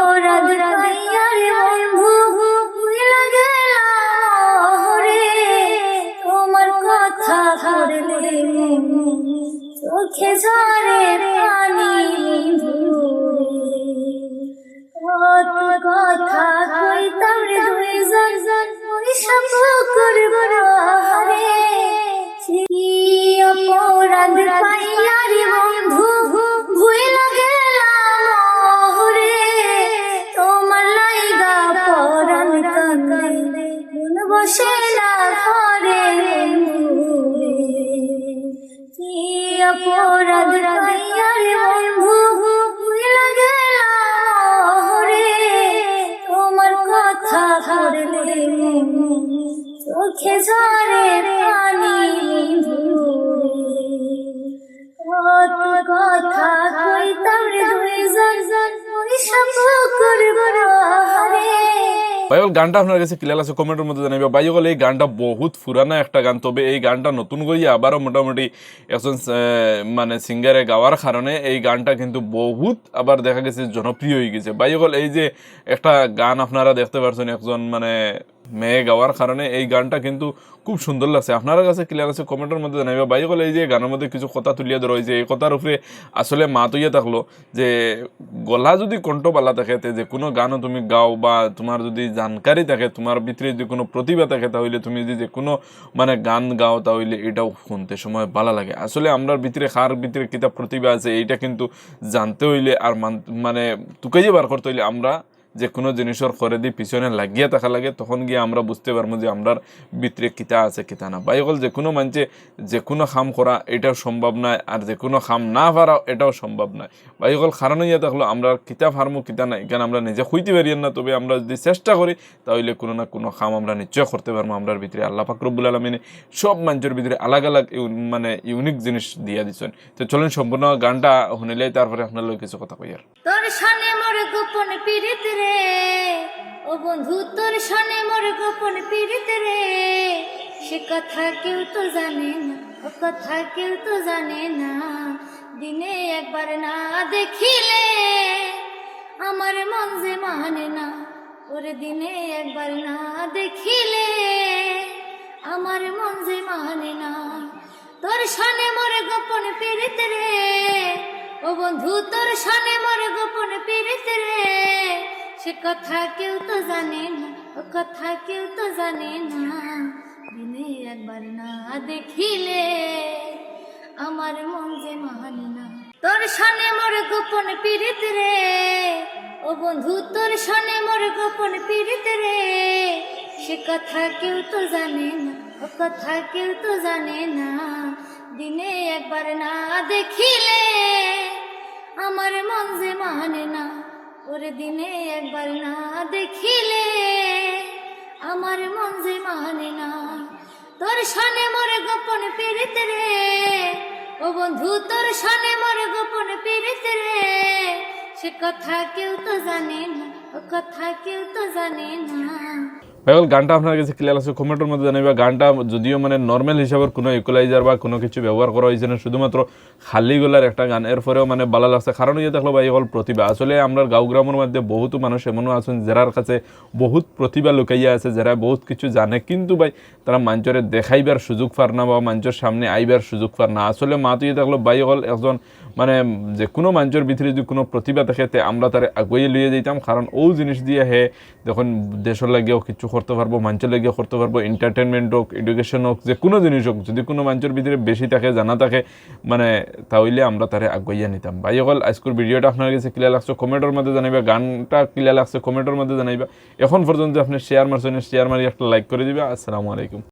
অপরাধ পাইয়ারে বন্ধু ভুইলা গেলাম রে তোমার কথা কথা না ঘরে কি অপরাধ বাইবল গানটা আপনার কাছে ক্লিয়ার আছে? কমেন্টের মধ্যে জানাইবা। বাইবল এই গানটা বহুত পুরানা একটা গান, তবে এই গানটা নতুন করি আবারও মোটামুটি একজন মানে সিঙ্গারে গাওয়ার কারণে এই গানটা কিন্তু বহুত আবার দেখা গেছে জনপ্রিয় হয়ে গেছে। বাইবল এই যে একটা গান আপনারা দেখতে পারছেন, একজন মানে মেয়ে গাওয়ার কারণে এই গানটা কিন্তু খুব সুন্দর লাগছে। আপনার কাছে ক্লিয়ার আছে কমেন্টের মধ্যে জানাইবা। বাইবল এই যে গানের মধ্যে কিছু কথা তুলিয়া ধরা হয়েছে এই কথার উপরে আসলে মা তুইয়া থাকল, যে গলা যদি কণ্ঠ বালা থাকে যে কোনো গানও তুমি গাও বা তোমার যদি জানকারি থাকে, তোমার ভিতরে যদি কোনো প্রতিভা থাকে, তাহলে তুমি যদি যে কোনো মানে গান গাও, তাহলে এটাও শুনতে সময় ভালো লাগে। আসলে আমরার ভিতরে, কার ভিতরে কিতা প্রতিভা আছে, এইটা কিন্তু জানতে হইলে আর মানে তুকে যে বার করতে হইলে আমরা যে কোনো জিনিসের করে দিয়ে পিছনে লাগিয়ে থাকা লাগে, তখন গিয়ে আমরা বুঝতে পারব যে আমরার ভিতরে কিতা আছে, কিতা না বাই হল যে কোনো মানুষে যে কোনো খাম করা এটাও সম্ভব নয় আর যে কোনো খাম না পারা এটাও সম্ভব নয় বাই হল কারণ ইয়ে থাকল আমরা কিতা ফার্মো কিতা না এখানে আমরা নিজে খুঁজতে পারি না, তবে আমরা যদি চেষ্টা করি, তাহলে কোনো না কোনো খাম আমরা নিশ্চয় করতে পারব আমরার ভিতরে। আল্লাহ ফাকরবুল আলমিনে সব মানুষের ভিতরে আলাগ আলাগ মানে ইউনিক জিনিস দিয়া দিচ্ছেন তো চলেন সম্পূর্ণ গানটা শুনিলে তারপরে আপনার কিছু কথা কই আর। মোর গোপন পীড়িত রে। ও বন্ধু, তোর সানে মোর গোপন পীড়িত রে। সে কথা কেউ তো জানে না, ও কথা কেউ তো জানে না। দিনে একবার না দেখিলে আমার মন যে মানে না, ওরে দিনে একবার না দেখিলে আমার মন যে মানে না। তোর সানে মোর গোপন পীড়িত রে। ও বন্ধু, তোর সানে মোর গোপন পীড়িত রে। সে কথা কেউ তো জানে না, ও কথা কেউ তো জানে না। দিনে একবার না দেখিলে আমার মন যে মানে না। তোর সানে মোর গোপন পীড়িত রে। ও বন্ধু, তোর সানে মোর গোপন পীড়িত রে। সে কথা কেউ তো জানে না, ও কথা কেউ তো জানে না। দিনে একবার না দেখিলে আমার মন যে মানে না, ওরে দিনে একবার না দেখিলে। আমার মন যে মানে না, তোর সানে মোর গোপন পীড়িত রে। ও বন্ধু, তোর সানে মোর গোপন পীড়িত রে। সে কথা কেউ তো জানে না, ও কথা কেউ তো জানে না। ভাইবল গানটা আপনার কাছে ক্লিয়ার আছে? কমেন্টের মধ্যে জানাইবা গানটা যদিও মানে নর্মাল হিসাবের কোনো ইকুলাইজার বা কোনো কিছু ব্যবহার করা হয়েছে না, শুধুমাত্র খালি গলার একটা গান। এরপরেও মানে ভালো লাগছে। কারণ ইয়ে দেখল ভাই, হল প্রতিভা। আসলে আমরা গ্রামের মধ্যে বহুতো মানুষ এমনও আছেন, যারার কাছে বহুত প্রতিভা লুকাইয়া আছে, যারা বহুত কিছু জানে। কিন্তু ভাই, তারা মঞ্চরে দেখাইবার সুযোগ পার না বা মঞ্চের সামনে আইবার সুযোগ পার না। আসলে মা তুই দেখল, ভাই, হল একজন মানে যে কোনো মঞ্চের ভিতরে যদি কোনো প্রতিভা থাকে, তে আমরা তারে আগুয়ে লিয়ে যেতাম কারণ ও জিনিস দিয়ে হে যখন দেশের লাগেও কিছু করতে পারব মঞ্চের লাগিয়েও করতে পারব এন্টারটেনমেন্ট হোক এডুকেশন হোক যে কোনো জিনিস হোক যদি কোনো মঞ্চের ভিতরে বেশি থাকে, জানা থাকে মানে তাহলে আমরা তারে আগুইয়া নিতাম ভাই অকল আজকের ভিডিওটা আপনার কাছে ক্লিয়ার লাগছে কমেন্টের মধ্যে জানাইবা, গানটা ক্লিয়ার লাগছে কমেন্টের মধ্যে জানাইবা, এখন পর্যন্ত আপনি শেয়ার মারছেন শেয়ার মারি একটা লাইক করে দিবা। আসসালামু আলাইকুম।